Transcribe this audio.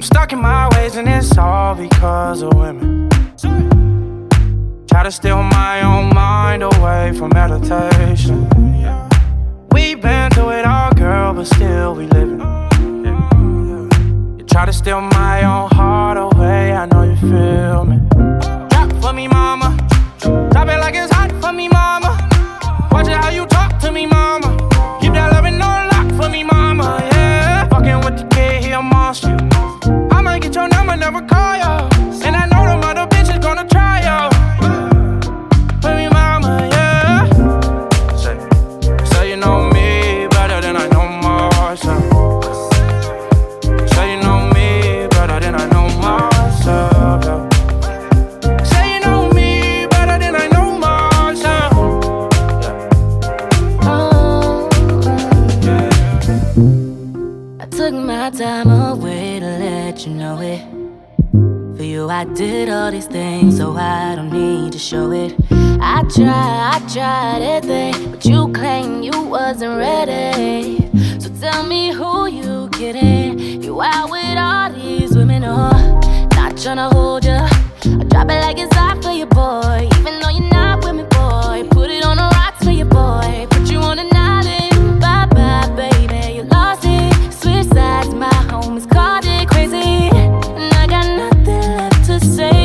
stuck in my ways and it's all because of women. Try to steal my own mind away from meditation. We've been through it all, girl, but still we living. You try to steal my own heart away, I know you feel. Did all these things so I don't need to show it. I tried, I tried everything, but you claim you wasn't ready. So tell me who you kidding? You out with all these women or not tryna hold ya? I drop it like it's hot for your boy, even though you're not with me, boy. Put it on the rocks for your boy, put you on an island. Bye bye, baby, you lost it. Switch sides, my home is cold. say